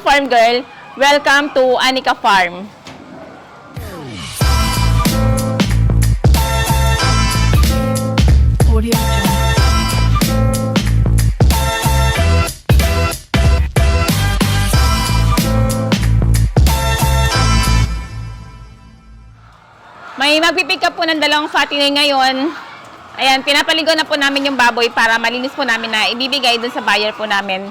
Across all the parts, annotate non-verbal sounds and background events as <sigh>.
Soul Farm Girl. Welcome to Anika Farm. May magpipick up po ng dalawang fattener ngayon. Ayan, pinapaligo na po namin yung baboy para malinis po namin na ibibigay dun sa buyer po namin.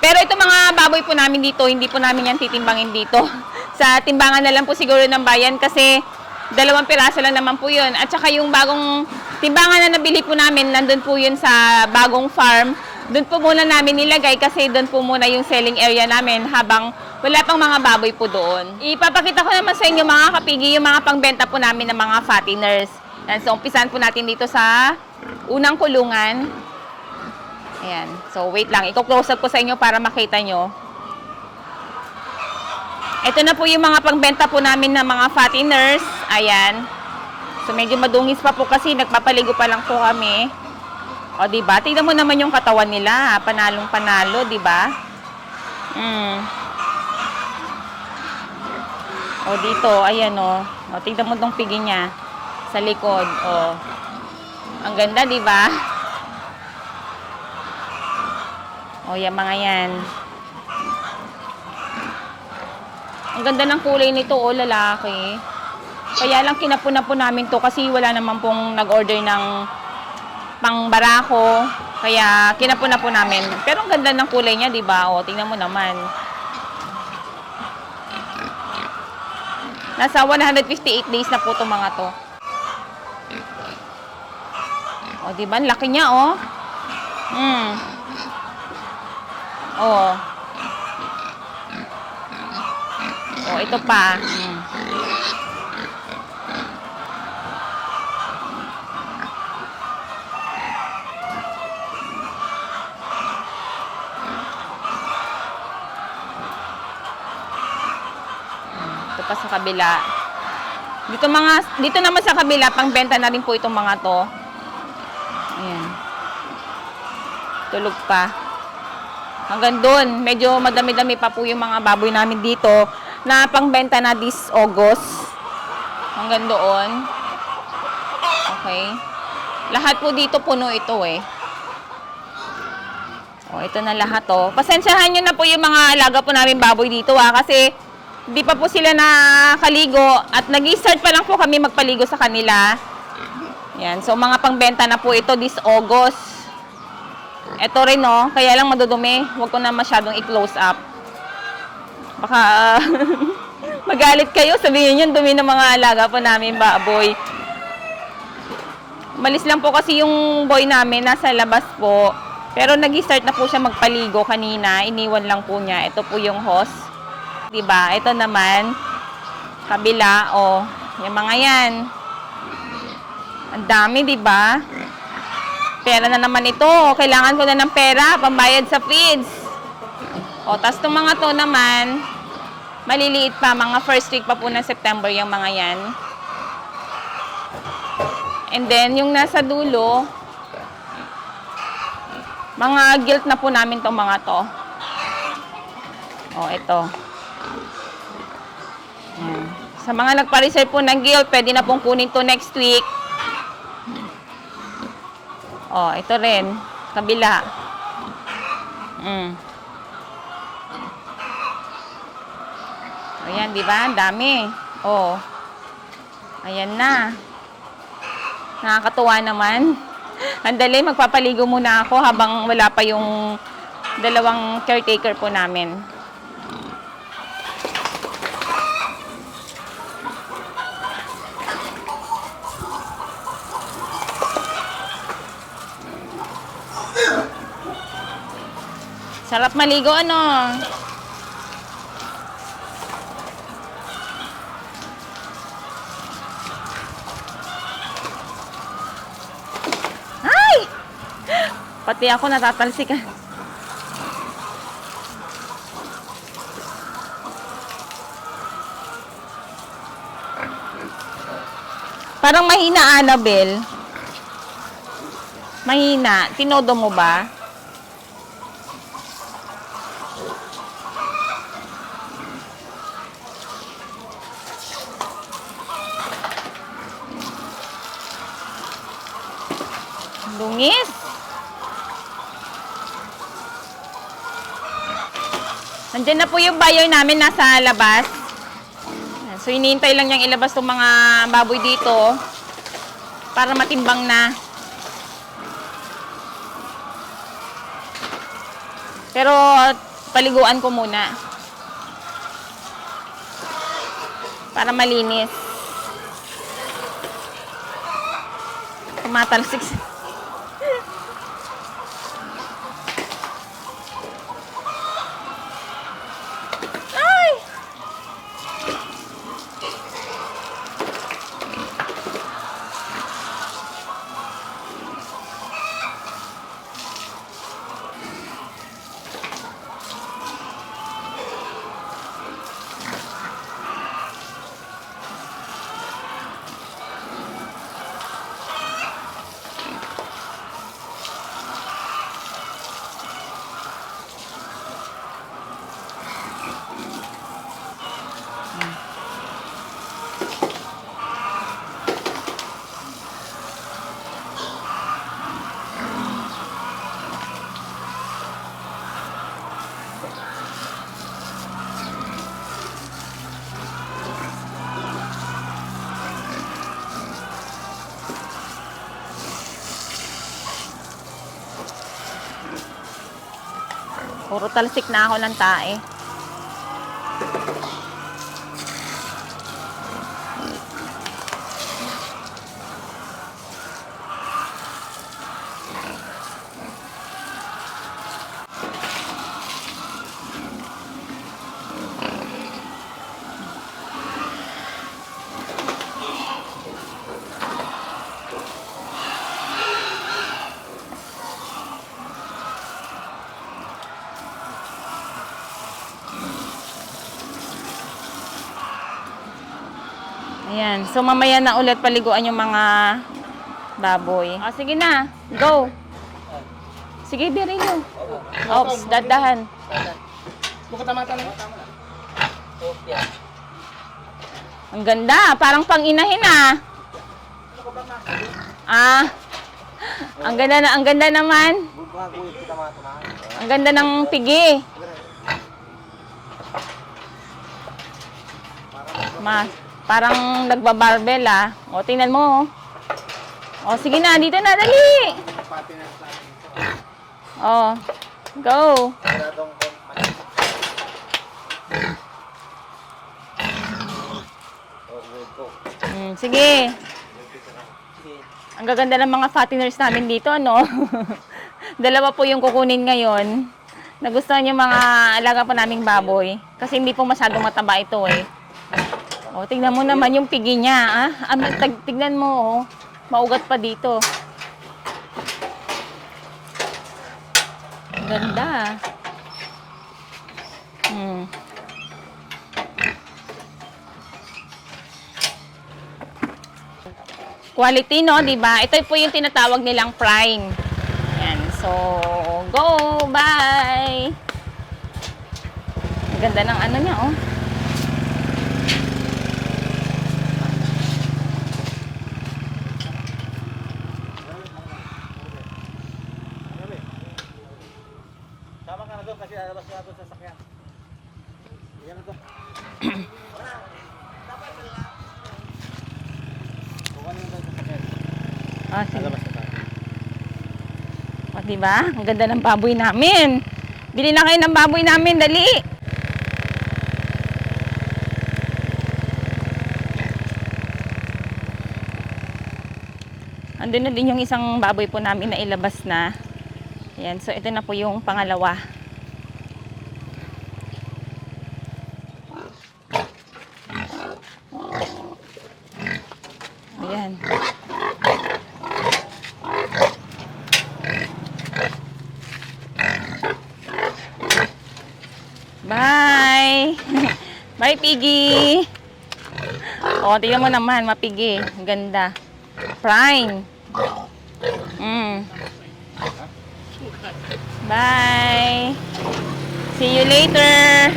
Pero ito mga baboy po namin dito, hindi po namin yan titimbangin dito. <laughs> sa timbangan na lang po siguro ng bayan kasi dalawang piraso lang naman po yun. At saka yung bagong timbangan na nabili po namin, nandun po yun sa bagong farm. Doon po muna namin nilagay kasi doon po muna yung selling area namin habang wala pang mga baboy po doon. Ipapakita ko naman sa inyo mga kapigi yung mga pangbenta po namin ng mga fatteners. Yan, so umpisan po natin dito sa unang kulungan. Ayan. So wait lang, i-close up ko sa inyo para makita nyo. Ito na po yung mga pangbenta po namin ng mga fatteners. Ayan. So medyo madungis pa po kasi nagpapaligo pa lang po kami. O, ba? Tingnan mo naman yung katawan nila. ha? Panalong panalo, di ba? Mm. O, dito, ayan o. O, tingnan mo tong pigi niya. Sa likod, o. Ang ganda, ba? <laughs> O, yan mga yan. Ang ganda ng kulay nito, o, lalaki. Kaya lang kinapuna po namin to kasi wala naman pong nag-order ng pang barako. Kaya kinapuna po namin. Pero ang ganda ng kulay niya, di ba? O, tingnan mo naman. Nasa 158 days na po itong mga to. O, di ba? Ang laki niya, oh. Hmm. Oh. Oh, ito pa. Hmm. Ito pa sa kabila. Dito mga dito naman sa kabila pangbenta na rin po itong mga to. Ayan. Tulog pa. Hanggang doon, medyo madami-dami pa po yung mga baboy namin dito na pangbenta na this August. Hanggang doon. Okay. Lahat po dito puno ito eh. O, ito na lahat oh. Pasensyahan nyo na po yung mga alaga po namin baboy dito ah. Kasi hindi pa po sila nakaligo at nag-start pa lang po kami magpaligo sa kanila. Yan. So, mga pangbenta na po ito this August. Ito rin, no? Kaya lang madudumi. Huwag ko na masyadong i-close up. Baka <laughs> magalit kayo. Sabihin yun, dumi ng mga alaga po namin baboy. Malis lang po kasi yung boy namin nasa labas po. Pero nag-start na po siya magpaligo kanina. Iniwan lang po niya. Ito po yung hose. 'Di ba? Ito naman kabila oh, yung mga 'yan. Ang dami, 'di ba? Pera na naman ito. Kailangan ko na ng pera pambayad sa feeds. O, tas itong mga to naman, maliliit pa, mga first week pa po ng September yung mga yan. And then, yung nasa dulo, mga guilt na po namin tong mga to. O, ito. Yan. Sa mga nagpa-reserve po ng guilt, pwede na pong kunin to next week. O, ito rin. Kabila. Mm. Ayan, di ba? Ang dami. O. Ayan na. Nakakatuwa naman. <laughs> Andali, magpapaligo muna ako habang wala pa yung dalawang caretaker po namin. Sarap maligo, ano? Ay! Pati ako natatalsikan. Parang mahina, Annabel. Mahina. Tinodo mo ba? Nandiyan na po yung buyer namin nasa labas. So, hinihintay lang niyang ilabas tong mga baboy dito para matimbang na. Pero, paliguan ko muna. Para malinis. Tumatalsik. Puro talsik na ako ng tae. Ayan. So, mamaya na ulit paliguan yung mga baboy. O, sige na. Go. Sige, Birilo. Ops, dadahan. Buka tamata na. Ang ganda. Parang pang-inahin ah. Ah. Ang ganda na, ang ganda naman. Ang ganda ng pigi. Ma, parang nagbabarbel ah. O, tingnan mo. oh. O, sige na, dito na, dali. O, go. Mm. Sige. Ang gaganda ng mga fatteners namin dito, no? <laughs> Dalawa po yung kukunin ngayon. Nagustuhan yung mga alaga po naming baboy. Kasi hindi po masyadong mataba ito eh. O, tingnan mo naman yung pigi niya, ah. ah tag- tignan mo, oh. Maugat pa dito. Ganda. Hmm. Quality, no? Di ba? Ito po yung tinatawag nilang prime. Yan. So, go! Bye! Ganda ng ano niya, oh. Sama ka na doon kasi alabas na doon sa sakyan. Yan na to. Buka na doon sa sakyan. Ah, sige. O, di ba? Ang ganda ng baboy namin. Bili na kayo ng baboy namin, dali! Andun na din yung isang baboy po namin na ilabas na. Ayan, so ito na po yung pangalawa. Ayan. Bye! Bye, Piggy! O, tingnan mo naman, mapigi. Ganda. Prime. Mm. Bye! See you later!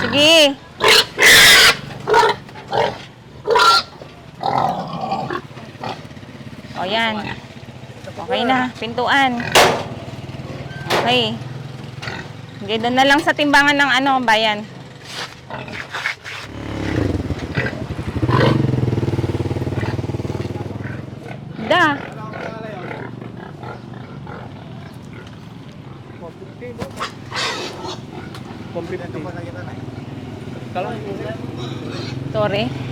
Sige. O yan. Okay na, pintuan. Okay. Doon na lang sa timbangan ng ano, bayan. Da. Sorry.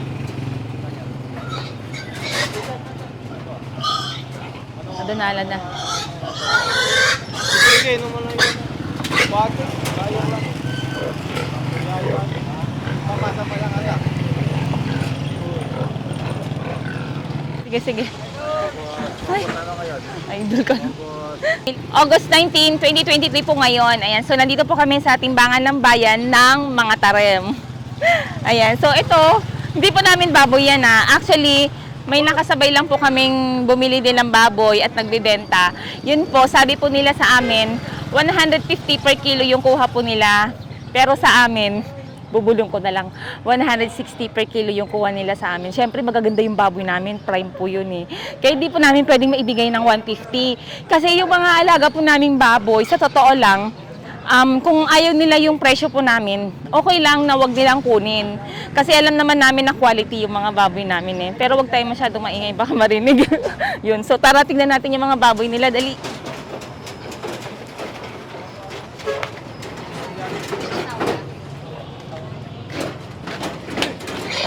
Nadunala na. Sige, mo lang yun. Bago, kayo lang. Kayo lang. Papasa pa lang ala. Sige, sige. Ay, idol ka na. August 19, 2023 po ngayon. Ayan, so nandito po kami sa timbangan ng bayan ng mga tarem. Ayan, so ito, hindi po namin baboy yan ha. Actually, may nakasabay lang po kaming bumili din ng baboy at nagbibenta. Yun po, sabi po nila sa amin, 150 per kilo yung kuha po nila. Pero sa amin, bubulong ko na lang, 160 per kilo yung kuha nila sa amin. Siyempre, magaganda yung baboy namin, prime po yun eh. Kaya di po namin pwedeng maibigay ng 150. Kasi yung mga alaga po naming baboy, sa totoo lang, um, kung ayaw nila yung presyo po namin, okay lang na wag nilang kunin. Kasi alam naman namin na quality yung mga baboy namin eh. Pero wag tayo masyadong maingay, baka marinig. <laughs> yun. So tara, tignan natin yung mga baboy nila. Dali.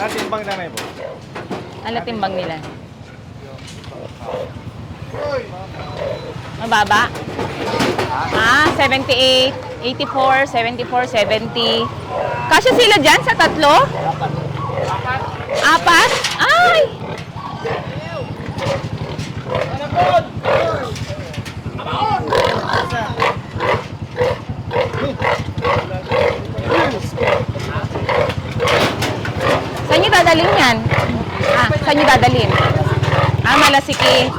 Atin bang nanay mo? Ano timbang nila? Mababa? Ah, 78, 84, 74, 70. Kasya sila dyan sa tatlo? Apat? Ay! Saan nyo dadalhin yan? Ah, saan nyo dadalhin? Ah, malasiki.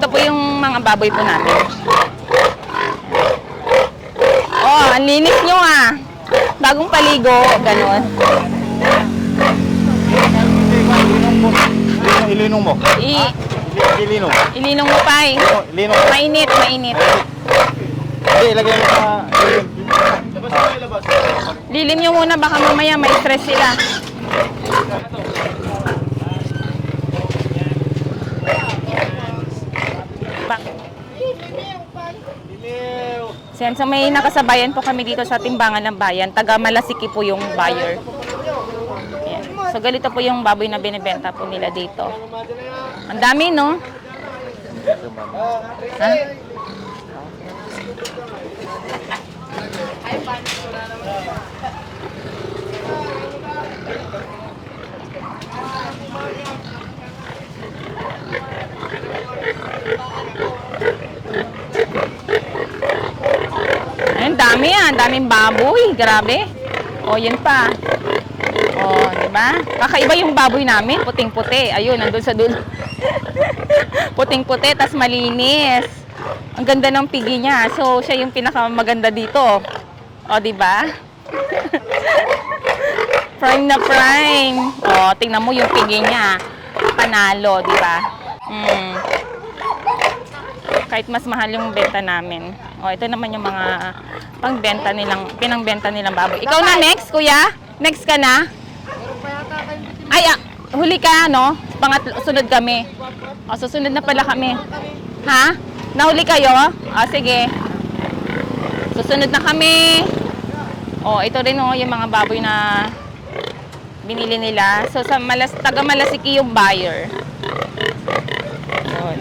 Ito po yung mga baboy po natin. Oh, ang linis nyo ah. Bagong paligo, ganun. Ilinong mo. I, Ilinong. ilinong mo pa eh. Ilinong. Mainit, mainit. Hindi, ilagay mo sa... Labas mo, labas. Lilim nyo muna, baka mamaya may stress sila. Sen, so may nakasabayan po kami dito sa timbangan ng bayan. Taga Malasiki po yung buyer. Ayan. So ganito po yung baboy na binibenta po nila dito. Ang dami, no? Ha? Ayun, dami ah. Daming baboy. Grabe. O, yun pa. O, di ba? Kakaiba yung baboy namin. Puting-puti. Ayun, nandun sa dulo. <laughs> Puting-puti, tas malinis. Ang ganda ng pigi niya. So, siya yung pinakamaganda dito. O, di ba? <laughs> prime na prime. O, tingnan mo yung pigi niya. Panalo, di ba? Mm kahit mas mahal yung benta namin. O, ito naman yung mga pangbenta nilang, pinangbenta nilang baboy. Ikaw na next, kuya? Next ka na? Ay, ah, huli ka, no? Pangat, sunod kami. O, susunod na pala kami. Ha? Nahuli kayo? O, sige. Susunod na kami. O, ito rin, oh, yung mga baboy na binili nila. So, sa Malas, taga Malasiki yung buyer. Yun.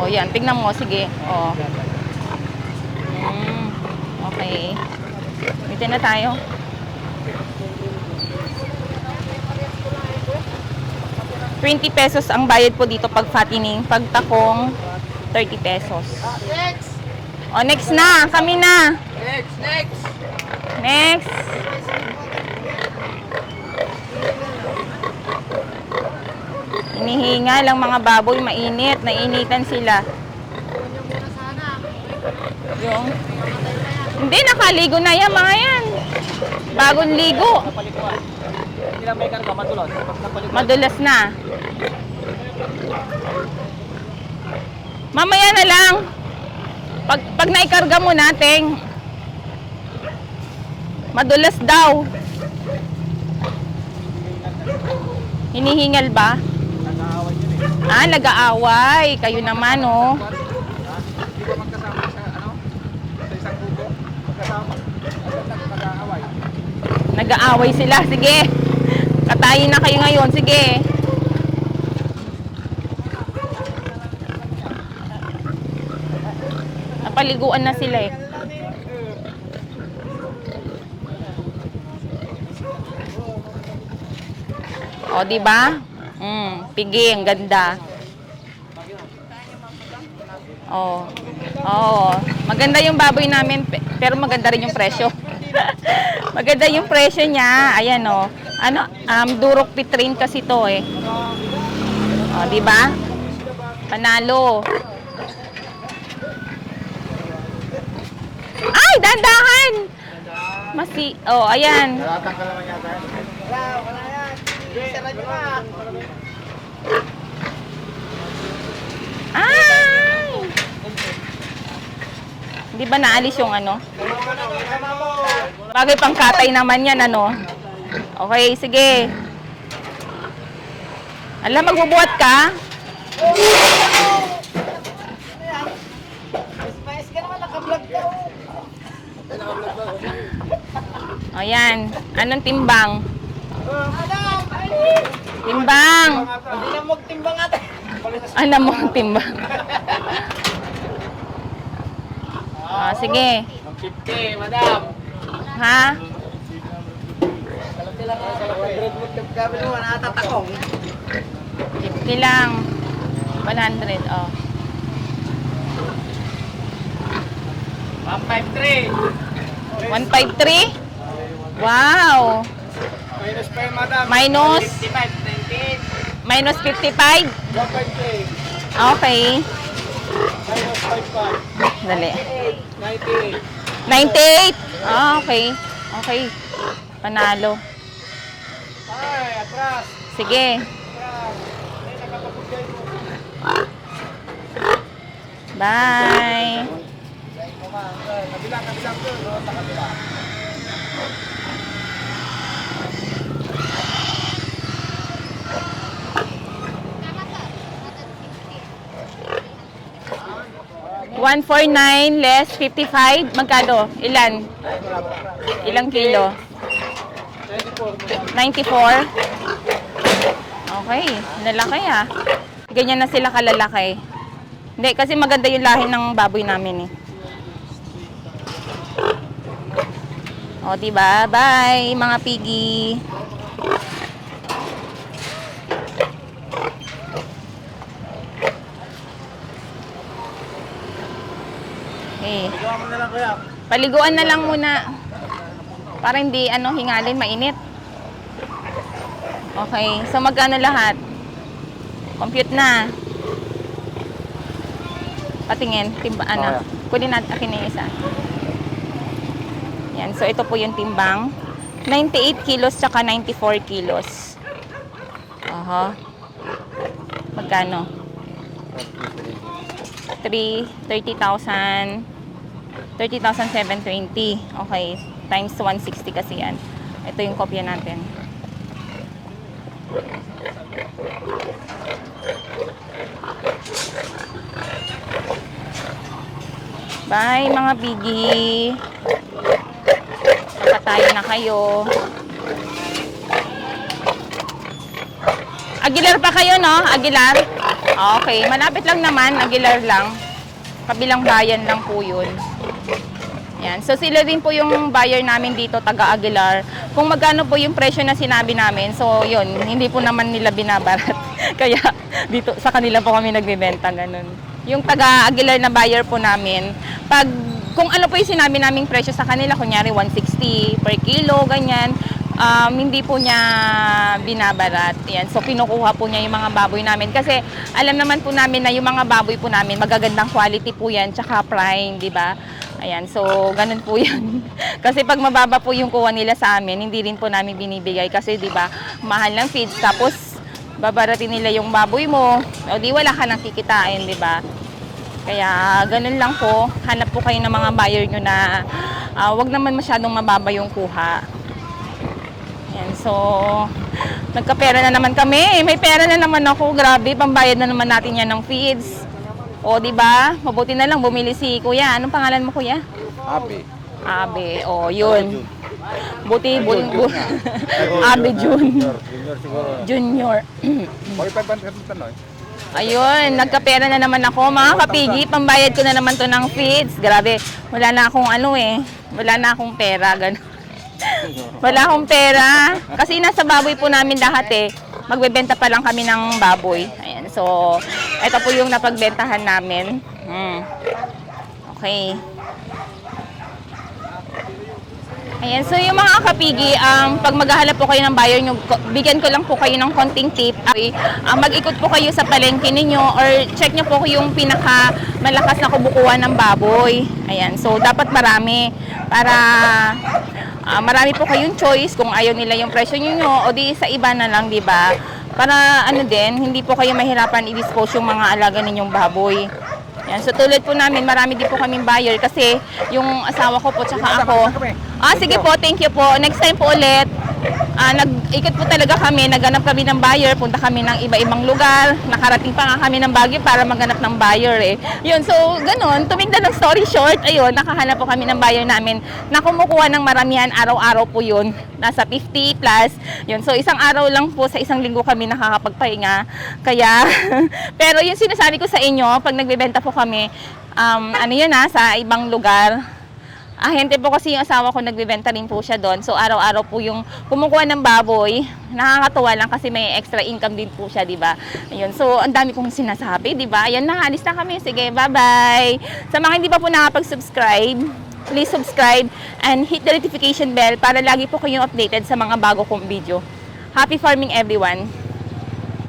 O, yan. Tingnan mo. Sige. O. Mm, okay. Dito na tayo. Twenty pesos ang bayad po dito pag fattening. Pag takong, 30 pesos. Next! O, next na. Kami na. Next! Next! Next. Hinihinga lang mga baboy, mainit, nainitan sila. Yung... Hindi, nakaligo na yan, mga yan. Bagong ligo. Madulas na. Mamaya na lang. Pag, pag naikarga mo natin, madulas daw. Hinihingal ba? Ah, nag-aaway. Kayo naman, oh. Hindi ba magkasama sa ano? Sa isang grupo? Magkasama. Nag-aaway. Nag-aaway sila. Sige. Katayin na kayo ngayon. Sige. Napaliguan na sila eh. O, di ba? Mm, pigi, ang ganda. Oh. Oo. Maganda yung baboy namin, pe- pero maganda rin yung presyo. <laughs> maganda yung presyo niya. Ayan oh. Ano, um, durok pitrain kasi to eh. Oh, di ba? Panalo. Ay, dandahan! Masi, oh, ayan. Wala, wala Sira nyo. Ay! Di ba naalis yung ano? Bagay pang katay naman yan, ano? Okay, sige. Alam, magbubuhat ka? Mais ka naman, naka-vlog ka. Anong timbang? Ano? Timbang! Hindi na magtimbang ate. Ano mo ang timbang? Ah, sige. 50, madam. Ha? 100 mo kami mo, natatakong. 50 lang. 100, oh. 153. 153? Wow! Minus pa yun, madam. Minus? 55, 98. Minus 55? 153. Okay. Minus 55. Dali. 98. 98? Ah, okay. Okay. Panalo. Ay, atras. Sige. Atras. Ay, nakapapugay mo. Bye. Kabila, kabila ko. no? Sa kabila. One four nine less 55. Magkano? Ilan? Ilang kilo? 94. Okay. Lalaki ah. Ganyan na sila kalalaki. Hindi, kasi maganda yung lahi ng baboy namin eh. O, diba? Bye, mga piggy. Okay. Gawa mo na lang kuya. Paliguan na lang muna. Para hindi ano hingalin, mainit. Okay, so magkano lahat? Compute na. Patingin, timba ano. Kunin natin akin isa. Yan, so ito po yung timbang. 98 kilos tsaka 94 kilos. Aha. Magkano? 3, 30,000. 30,720. Okay. Times 160 kasi yan. Ito yung kopya natin. Bye mga biggie. Magkatayo na kayo. Aguilar pa kayo, no? Aguilar? Okay. Malapit lang naman. Aguilar lang. Kabilang bayan lang po yun. Yan. So sila din po yung buyer namin dito, taga Aguilar. Kung magkano po yung presyo na sinabi namin, so yun, hindi po naman nila binabarat. <laughs> Kaya dito sa kanila po kami nagbebenta ganun. Yung taga Aguilar na buyer po namin, pag kung ano po yung sinabi naming presyo sa kanila, kunyari 160 per kilo, ganyan, um, hindi po niya binabarat. Yan. So, kinukuha po niya yung mga baboy namin. Kasi, alam naman po namin na yung mga baboy po namin, magagandang quality po yan, tsaka prime, di ba? Ayan, so ganun po <laughs> yan. kasi pag mababa po yung kuha nila sa amin, hindi rin po namin binibigay kasi 'di ba, mahal ng feeds tapos babaratin nila yung baboy mo. O di wala ka nang kikitain, 'di ba? Kaya ganun lang po, hanap po kayo ng mga buyer nyo na ah, wag naman masyadong mababa yung kuha. So nagkapera na naman kami. May pera na naman ako. Grabe, pambayad na naman natin yan ng feeds. O, di ba? Mabuti na lang bumili si Kuya. Anong pangalan mo, Kuya? Happy. Abe. O, yun. Buti, buti, buti. <laughs> Abe Jun. Junior. Junior. <clears throat> Ayun, nagkapera na naman ako. Mga kapigi, pambayad ko na naman to ng feeds. Grabe, wala na akong ano eh. Wala na akong pera. Ganun. Wala akong pera. Kasi nasa baboy po namin lahat eh. Magbebenta pa lang kami ng baboy. Ayan, so, ito po yung napagbentahan namin. Hmm. Okay. Ayan, so yung mga kapigi, um, pag maghahanap po kayo ng buyer nyo, bigyan ko lang po kayo ng konting tip. Okay, um, mag-ikot po kayo sa palengke ninyo or check nyo po yung pinaka malakas na kubukuhan ng baboy. Ayan, so dapat marami para ah, marami po kayong choice kung ayaw nila yung presyo nyo o di sa iba na lang, di ba? Para ano din, hindi po kayo mahirapan i-dispose yung mga alaga ninyong baboy. Yan, so tulad po namin, marami din po kaming buyer kasi yung asawa ko po tsaka ako. Ah, sige po, thank you po. Next time po ulit. Ah, nag-ikot po talaga kami, naghanap kami ng buyer, punta kami ng iba-ibang lugar. Nakarating pa nga kami ng Baguio para maghanap ng buyer eh. Yun, so ganun, tumigda ng story short, ayun, nakahanap po kami ng buyer namin na kumukuha ng maramihan araw-araw po yun. Nasa 50 plus. Yun, so isang araw lang po sa isang linggo kami nakakapagpahinga. Kaya, <laughs> pero yung sinasabi ko sa inyo, pag nagbebenta po kami, um, ano yun ha, sa ibang lugar, Ahente po kasi yung asawa ko, nagbebenta rin po siya doon. So, araw-araw po yung kumukuha ng baboy. Nakakatuwa lang kasi may extra income din po siya, di ba? Ayun. So, ang dami kong sinasabi, di ba? Ayan na, alis na kami. Sige, bye-bye. Sa mga hindi pa po nakapag-subscribe, please subscribe and hit the notification bell para lagi po kayong updated sa mga bago kong video. Happy farming everyone!